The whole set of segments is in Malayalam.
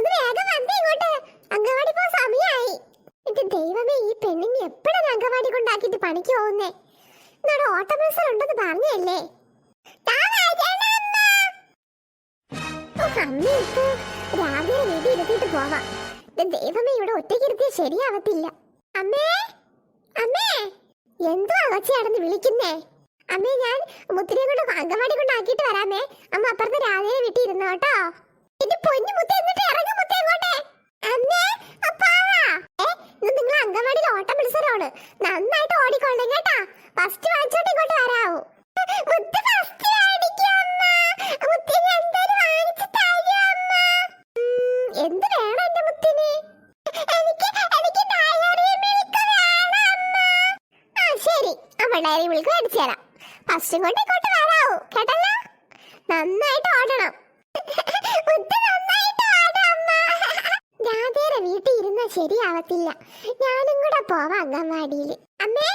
ഒന്ന് ഇങ്ങോട്ട്. അങ്കവാടി പോ ദൈവമേ ഈ പെണ്ണിനെ ഉണ്ടെന്ന് ദൈവമേ അമ്മേ അമ്മേ വിളിക്കുന്നേ. അമ്മേ ഞാൻ വരാമേ. അമ്മ അപ്പുറത്ത് രാവിലെ വീട്ടിൽ ഇരുന്നു കേട്ടോ? എന്റെ പൊന്നു മുത്ത എന്നിട്ട് ഇറങ്ങും മുത്ത ഇങ്ങോട്ടെ അമ്മേ അപ്പാവാ ഏ ഇന്ന് നിങ്ങൾ അങ്കവാടിയിൽ ഓട്ടം മത്സരമാണ് നന്നായിട്ട് ഓടിക്കൊള്ളേ കേട്ടാ. ഫസ്റ്റ് വാങ്ങിച്ചോണ്ട് ഇങ്ങോട്ട് വരാവൂ. എന്ത് വേണം എന്റെ മുത്തിന്? ശരി. അമ്മ ഡയറി മിൽക്ക് മേടിച്ചു ഫസ്റ്റും കൊണ്ട് ശരിയാവത്തില്ല. ഞാനും കൂടെ പോവാം അംഗൻവാടിയിൽ അമ്മേ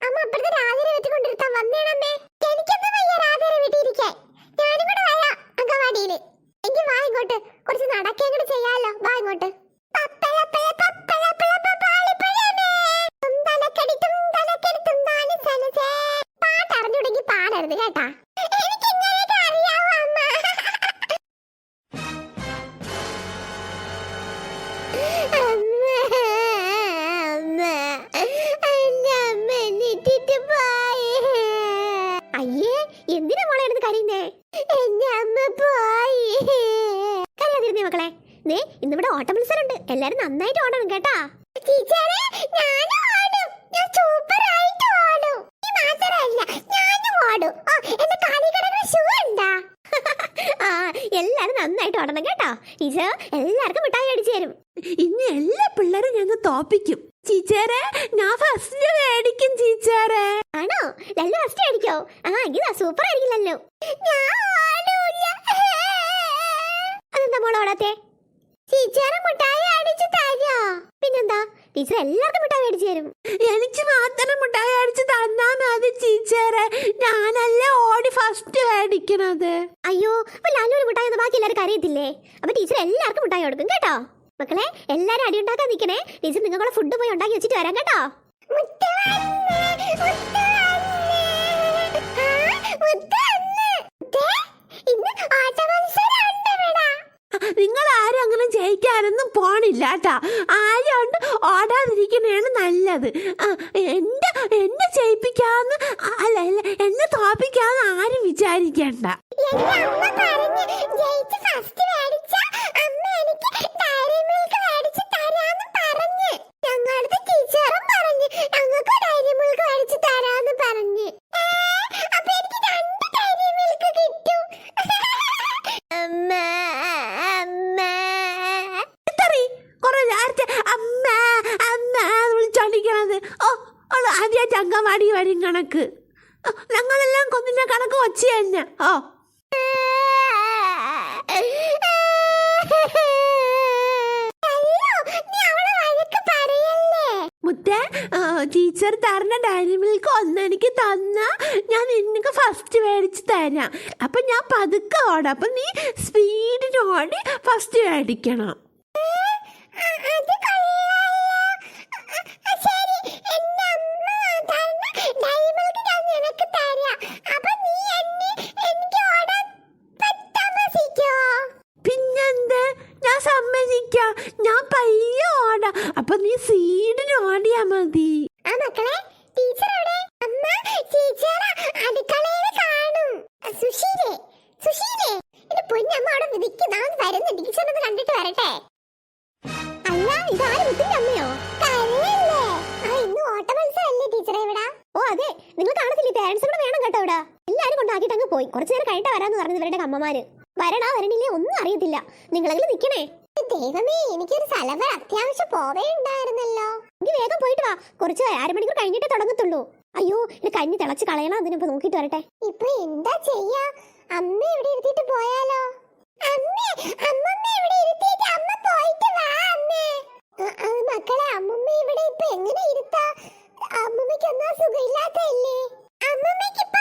അമ്മ അപ്പുറത്തെ രാധേരെ വെട്ടിക്കൊണ്ടിരുത്താൻ വന്നേണമ്മേ എനിക്കൊന്നും വയ്യ രാധേരെ വീട്ടിൽ ഇരിക്കാൻ ഞാനും കൂടെ വരാം അംഗൻവാടിയിൽ എങ്കിൽ വാ ഇങ്ങോട്ട്. കുറച്ച് നടക്കുകയും കൂടെ ചെയ്യാലോ. വാ ഇങ്ങോട്ട്. പപ്പഴപ്പഴ പാടരുത് പപ്പാളിപ്പഴമേ. തുന്തലക്കടി ടീച്ചർ എല്ലാവർക്കും മിഠായി അടിച്ചു തരും. ഇനി എല്ലാ പിള്ളേരും ഞങ്ങൾ തോപ്പിക്കും. ടീച്ചറെ ഞാൻ ഫസ്റ്റ് മേടിക്കും ടീച്ചറെ. ആണോ? ലല്ലു ഫസ്റ്റ് അടിക്കോ ആ എങ്കിൽ സൂപ്പർ ആയിരിക്കില്ലല്ലോ. ഞാൻ ഓടൂല അതെന്താ മോളെ ഓടാത്തെ? ടീച്ചറെ മിഠായി അടിച്ചു തരോ പിന്നെന്താ? ടീച്ചർ എല്ലാവർക്കും മിഠായി അടിച്ചു തരും. എനിക്ക് മാത്രം മിഠായി അടിച്ച് തന്നാ മതി ടീച്ചറെ. ഞാനല്ല ഓടി ഫസ്റ്റ് മേടിക്കണത്. അയ്യോ അപ്പൊ ലാലൂര് മിഠായി ഒന്നും ബാക്കി എല്ലാവർക്കും അറിയത്തില്ലേ അപ്പൊ ടീച്ചർ എല്ലാവർക്കും മിഠായി കൊടുക്കും കേട്ടോ. മക്കളെ എല്ലാരും അടി ഉണ്ടാക്കാൻ നിൽക്കണേ. ടീച്ചർ നിങ്ങളുടെ ഫുഡ് പോയി ഉണ്ടാക്കി വെച്ചിട്ട് വരാം കേട്ടോ. നിങ്ങൾ ആരും അങ്ങനെ ജയിക്കാനൊന്നും പോണില്ല കേട്ടാ ആരോണ്ട് ഓടാതിരിക്കുന്നതാണ് നല്ലത് എന്നെ എന്നെ ജയിപ്പിക്കാന്ന് അല്ല അല്ല എന്നെ തോപ്പിക്കാന്ന് ആരും വിചാരിക്കണ്ട. എന്ന് ഓ ഓ ആദ്യമായിട്ട് അങ്കമാടി വരും കണക്ക്. ഞങ്ങളെല്ലാം കൊന്നിന്റെ കണക്ക് വച്ച് തന്നെ. ഓ. മുത്തേ ടീച്ചർ തരണ ഡയറി മിൽക്ക് ഒന്ന് എനിക്ക് തന്ന. ഞാൻ നിനക്ക് ഫസ്റ്റ് മേടിച്ച് തരാം. അപ്പൊ ഞാൻ പതുക്കെ ഓടാം. അപ്പൊ നീ സ്പീഡിന് ഓടി ഫസ്റ്റ് മേടിക്കണം. സീഡിന് ഓടിയാ മതി. ആ മക്കളെ ടീച്ചർ എവിടെ അമ്മ ടീച്ചർ അടുക്കളയിൽ കാണും. സുശീലേ സുശീലേ. എന്റെ പൊന്നമ്മ അവിടെ നിൽക്കുന്ന വരുന്നു. വരുന്ന ഒന്ന് കണ്ടിട്ട് വരട്ടെ. അല്ല ഇതാരും മുത്തിന്റെ അമ്മയോ? കരയല്ലേ? ആ ഇന്ന് ഓട്ട മത്സരമല്ലേ ടീച്ചറെ ഇവിടെ? ഓ അതെ. നിങ്ങൾ കാണത്തില്ലേ? പാരന്റ്സ് കൂടെ വേണം കേട്ടോ ഇവിടെ. എല്ലാരും കൊണ്ടാക്കിയിട്ട് അങ്ങ് പോയി. കുറച്ചു നേരം കഴിഞ്ഞിട്ട് വരാന്ന് പറഞ്ഞു ഇവരുടെ അമ്മമാര്. വരണാ വരണില്ലേ ഒന്നും അറിയത്തില്ല. നിങ്ങളെങ്കിലും നിക്കണേ ദൈവമേ എനിക്കൊരു സ്ഥലം അത്യാവശ്യം പോവേ ഉണ്ടായിരുന്നല്ലോ. എനിക്ക് വേഗം പോയിട്ട് വാ. കുറച്ച് അരമണിക്കൂർ കഴിഞ്ഞിട്ടേ തുടങ്ങത്തുള്ളൂ. അയ്യോ ഇത് കഞ്ഞി തിളച്ച് കളയണം. അതിനിപ്പോ നോക്കിട്ട് വരട്ടെ. ഇപ്പൊ എന്താ ചെയ്യാ? അമ്മ ഇവിടെ ഇരുത്തിട്ട് പോയാലോ? അമ്മേ അമ്മമ്മ ഇവിടെ ഇരുത്തിയിട്ട്? അമ്മ പോയിട്ട് വാ അമ്മേ. അത് മക്കളെ അമ്മമ്മ ഇവിടെ ഇപ്പൊ എങ്ങനെ ഇരുത്താ? അമ്മമ്മയ്ക്ക് ഒന്നും സുഖമില്ലാത്തല്ലേ അമ്മമ്മയ്ക്ക് ഇപ്പൊ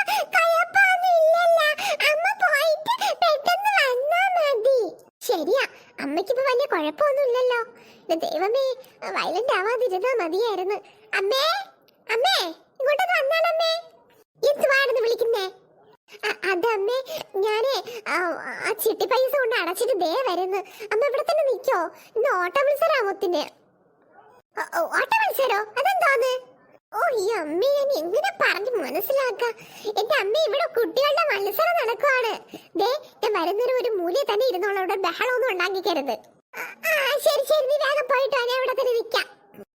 അമ്മയ്ക്കിപ്പോ വലിയ കുഴപ്പമൊന്നുമില്ലല്ലോ. ദൈവമേ വയലന്റ് ആവാതിരുന്നാ മതിയായിരുന്നു. അമ്മേ അമ്മേ ഇങ്ങോട്ട് വന്നാണമ്മേ എന്തുവാണെന്ന് വിളിക്കുന്നേ? അ- അത് അമ്മേ ഞാനേ ആ ചിട്ടി പൈസ കൊണ്ട് അടച്ചിട്ട് ദേ വരുന്നു. അമ്മ ഇവിടെ തന്നെ നിൽക്കോ. ഇന്ന് ഓട്ടോ മത്സരാ മുത്തിന് ഓട്ട മത്സരോ അതെന്താന്ന്? ഓ ഈ എങ്ങനെ പറഞ്ഞു മനസ്സിലാക്കാം? എന്റെ അമ്മ ഇവിടെ കുട്ടികളുടെ മത്സരം നടക്കുവാണ്. ദേ ഞാൻ വരുന്നൊരു ഒരു മൂലയിൽ തന്നെ ഇരുന്നോളൂ. അവിടെ ബഹളമൊന്നും ഉണ്ടാക്കിക്കരുത്. ശരി ശരി. നീ വേഗം പോയിട്ട് വാ, ഞാൻ ഇവിടെ തന്നെ നിൽക്കാം.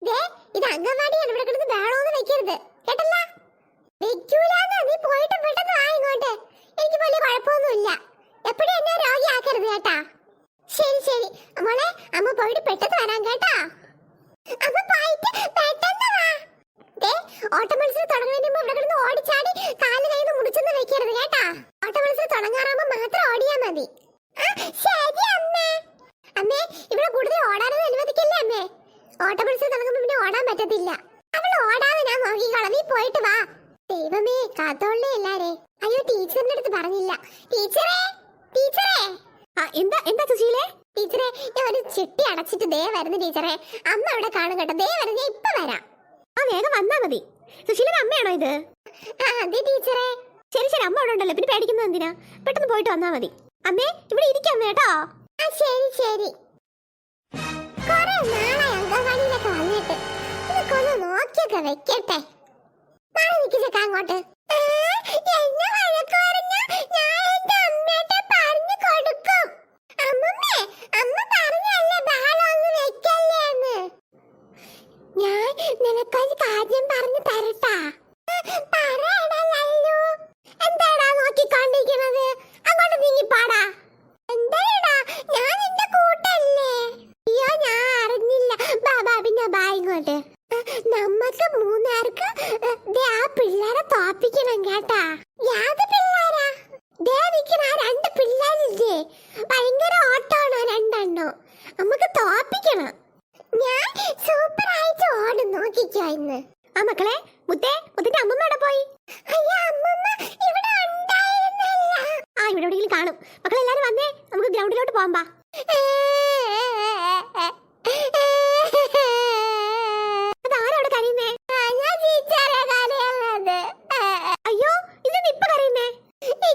ദേ ഇത് അംഗൻവാടിയാണ് ഇവിടെ കിടന്ന് ബഹളമൊന്നും വെക്കരുത് കേട്ടല്ല വെക്കൂലാന്ന് നീ പോയിട്ട് പെട്ടെന്ന് വാ ഇങ്ങോട്ട് എനിക്ക് വലിയ കുഴപ്പമൊന്നുമില്ല എപ്പോഴും എന്നെ രോഗിയാക്കരുത് കേട്ടാ ശരി ശരി മോളെ അമ്മ പോയിട്ട് പെട്ടെന്ന് വരാം കേട്ടാ അമ്മ പോയിട്ട് പെട്ടെന്ന് വാ ദേ ഓട്ട മത്സരം തുടങ്ങുന്നതിന് മുമ്പ് ഇവിടെ കിടന്ന് ഓടിച്ചാടി കാൽ കയ്യിൽ നിന്ന് മുടിച്ചൊന്നും വെക്കരുത് കേട്ടാ? ഓട്ട തുടങ്ങാറാകുമ്പോ മാത്രം ഓടിയാ മതി. ശരി അമ്മേ. അമ്മേ ഇവിടെ കൂടുതൽ ഓടാനൊന്നും അനുവദിക്കല്ലേ അമ്മേ? ഓട്ട മത്സരം തുടങ്ങുമ്പോ പിന്നെ ഓടാൻ പറ്റത്തില്ല. അവൾ ഓടാതെ ഞാൻ നോക്കിക്കോളാം നീ പോയിട്ട് വാ. ദൈവമേ കാത്തോളേ എല്ലാരെ. അയ്യോ ടീച്ചറിന്റെ അടുത്ത് പറഞ്ഞില്ല. ടീച്ചറേ ടീച്ചറേ. എന്താ എന്താ സുശീലേ? ടീച്ചറെ ഞാൻ ഒരു ചിട്ടി അടച്ചിട്ട് ദേ വരുന്നു ടീച്ചറെ. അമ്മ അവിടെ കാണും കേട്ടോ. ദേ വരുന്ന ഞാൻ ഇപ്പൊ വരാം. ആ വേഗം വന്നാ മതി. സുശീലയുടെ അമ്മയാണോ ഇത്? ആ അതെ ടീച്ചറെ. ശരി ശരി അമ്മ അവിടെ ഉണ്ടല്ലോ. പിന്നെ പേടിക്കുന്നത് എന്തിനാ? പെട്ടെന്ന് പോയിട്ട് വന്നാ മതി. അമ്മേ ഇവിടെ ഇരിക്കാം കേട്ടോ. ശരി ശരി. നാളെ വെക്കട്ടെ. അങ്ങോട്ട് ഏ, എന്നെ വഴക്ക് പറഞ്ഞാ ഞാൻ എന്റെ അമ്മേട്ടെ പറഞ്ഞു കൊടുക്കും അമ്മമ്മേ അമ്മ പറഞ്ഞല്ലേ ബഹളമൊന്നും വെക്കല്ലേന്ന് ഞാൻ നിനക്കൊരു കാര്യം പറഞ്ഞു തരട്ടാ പറയടാ ലല്ലു എന്താടാ നോക്കിക്കൊണ്ടിരിക്കുന്നത് അങ്ങോട്ട് നീങ്ങിപ്പാടാ എന്താടാ ഞാൻ നിന്റെ കൂട്ടല്ലേ അയ്യോ ഞാൻ അറിഞ്ഞില്ല ബാബാ പിന്നെ ബാ ഇങ്ങോട്ട് നമ്മക്ക് മൂന്നാർക്ക് ആ പിള്ളേരെ തോപ്പിക്കണം കേട്ടാ. യാത് പിള്ളേരാ? ദേ നിൽക്കണ ആ രണ്ട് പിള്ളേരില്ലേ? ഭയങ്കര ഓട്ടമാണോ രണ്ടെണ്ണോ. നമുക്ക് തോപ്പിക്കണം. ഞാൻ സൂപ്പർ ആയിട്ട് ഓടും നോക്കിക്കോ ഇന്ന്. ആ മക്കളെ മുത്തേ മുത്തിന്റെ അമ്മമ്മ എവിടെ പോയി? അയ്യോ അമ്മമ്മ ഇവിടെ ഉണ്ടായിരുന്നല്ല. ആ ഇവിടെ എവിടെയെങ്കിലും കാണും. മക്കളെല്ലാരും വന്നേ നമുക്ക് ഗ്രൗണ്ടിലോട്ട് പോകാം ബാ അതാരാ അവിടെ കരയുന്നേ ഞാൻ ടീച്ചറെ കരയുന്നത് അയ്യോ ഇതെന്താ ഇപ്പൊ കരയുന്നേ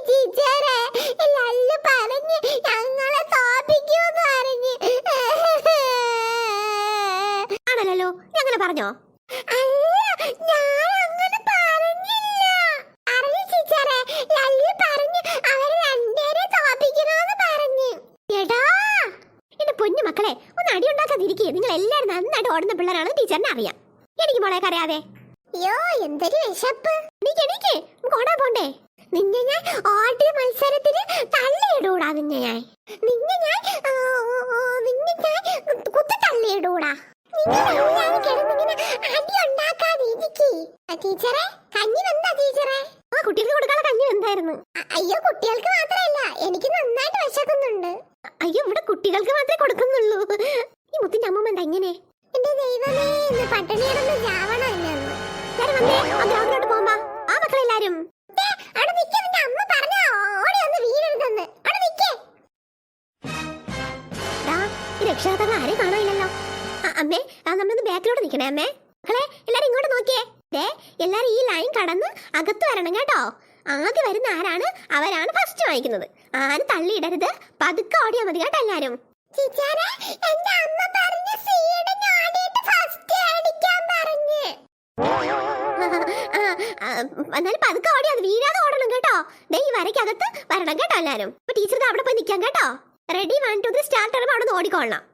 ടീച്ചറെ ലല്ലു പറഞ്ഞ് ഞങ്ങളെ തോപ്പിക്കൂന്ന് പറഞ്ഞ് ആണല്ലോ ഞങ്ങനെ പറഞ്ഞോ അല്ല ഞാൻ അങ്ങനെ പറഞ്ഞില്ല പറഞ്ഞു ടീച്ചറെ ലല്ലു പറഞ്ഞു അവർ രണ്ടുപേരെ പറഞ്ഞു? എടാ. പറഞ്ഞോ പൊന്നു മക്കളെ ഒന്ന് അടി ഉണ്ടാക്കാതിരിക്കേ. നിങ്ങൾ എല്ലാരും നന്നായിട്ട് ഓടുന്ന പിള്ളേരാണ് ടീച്ചറിനെ അറിയാം. എനിക്ക് മോളെ കരയാതെ. അയ്യോ എന്തൊരു വിശപ്പ്. എണീക്ക് എണീക്ക്. നമുക്ക് ഓടാൻ പോണ്ടേ? നിന്നെ ഞാൻ ഓടി മത്സരത്തിന് തള്ളിയിടൂടാ നിന്നെ ഞാൻ. നിന്നെ ഞാൻ നിന്നെ ഞാൻ കുത്തി തള്ളിയിടൂടാ. ടീച്ചറെ കഞ്ഞി വെന്താ ടീച്ചറെ ആ കുട്ടികൾക്ക് കൊടുക്കാനുള്ള കഞ്ഞി എന്തായിരുന്നു? അയ്യോ കുട്ടികൾക്ക് മാത്രമല്ല എനിക്ക് നന്നായിട്ട് വിശക്കുന്നുണ്ട്. അയ്യോ ഇവിടെ കുട്ടികൾക്ക് മാത്രമേ കൊടുക്കുന്നുള്ളൂ. ഈ മുത്തിന്റെ അമ്മമ്മ എന്താ ഇങ്ങനെ? ബാക്കിലോട്ട് മക്കളെ എല്ലാരും ഇങ്ങോട്ട് നോക്കിയേ. ദേ എല്ലാരും ഈ ലൈൻ കടന്ന് അകത്ത് വരണം കേട്ടോ. ആദ്യം വരുന്ന ആരാണ്? അവരാണ് ഫസ്റ്റ് വാങ്ങിക്കുന്നത് ആരും തള്ളിയിടരുത് പതുക്കെ ഓടിയാൽ മതി കേട്ടോ എല്ലാരും. എന്നാലും പതുക്കെ ഓടി അത് വീഴാതെ ഓടണം കേട്ടോ. ദേ ഈ വരയ്ക്കകത്ത് വരണം കേട്ടോ എല്ലാരും. അപ്പൊ ടീച്ചർക്ക് അവിടെ പോയി നിൽക്കാം കേട്ടോ. Ready one two three start അവിടെ നിന്ന് ഓടിക്കൊള്ളാം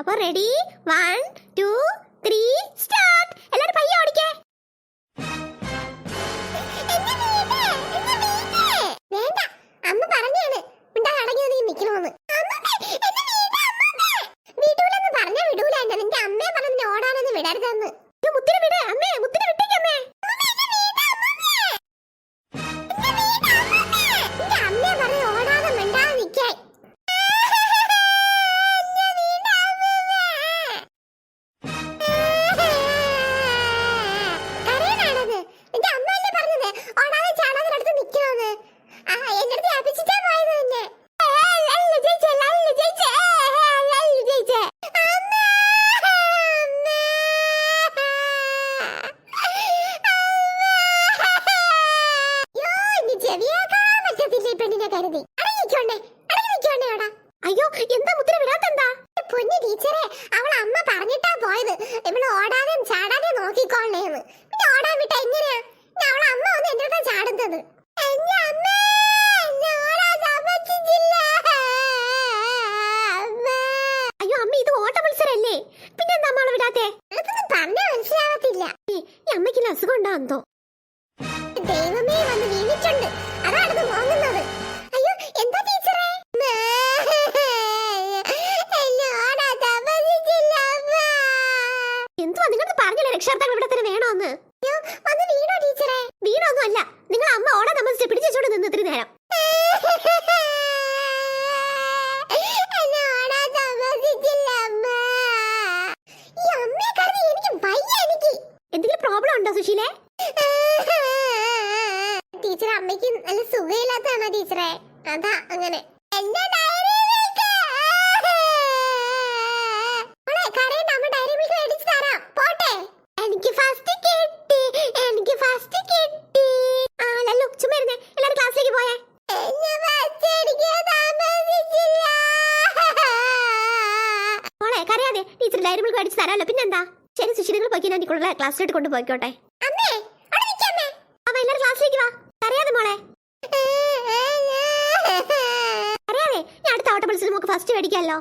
അപ്പൊ ready one two three start എല്ലാരും പയ്യെ ഓടിക്കേ. വേണ്ട അമ്മ പറഞ്ഞാണ്. മിണ്ടാതെ അടങ്ങി വീട്, അമ്മമ്മേ. വിടൂലെന്ന് പറഞ്ഞാ വിടൂല എന്നെ. നിന്റെ അമ്മയെ പറഞ്ഞു ഓടാനൊന്നും വിടരുതെന്ന്. മുത്തിരി വിട് അമ്മേ മുത്തിനെ വിട്ടേക്ക് പറഞ്ഞത് അയ്യോ അമ്മ ഇത് ഓട്ട മത്സരല്ലേ പിന്നെ എന്താ അമ്മ വിടാത്തെ? പറഞ്ഞാ മനസ്സിലാവത്തില്ല. ഈ അമ്മയ്ക്ക് അസുഖം ഉണ്ടാകുന്നോ ദൈവമേ വന്ന് വീണിട്ടുണ്ട്. അതാണ് തോന്നുന്നത് അയ്യോ എന്താ ടീച്ചറെ? എന്തുവാ നിങ്ങൾ പറഞ്ഞില്ല രക്ഷാർത്ഥങ്ങൾ ഇവിടെ അമ്മയ്ക്കും നല്ല സുഖമില്ലാത്തതാണോ ടീച്ചറെ? അതാ അങ്ങനെ. ടീച്ചർ ഡയറി മിൽക്ക് അടിച്ച് തരാമല്ലോ. പിന്നെന്താ? ശരി സുശീലങ്ങൾ പോയിക്കാൻ ഞാൻ നിങ്ങളുടെ ക്ലാസ്സിലോട്ട് കൊണ്ടുപോയിക്കോട്ടെ പിടിക്കാമല്ലോ.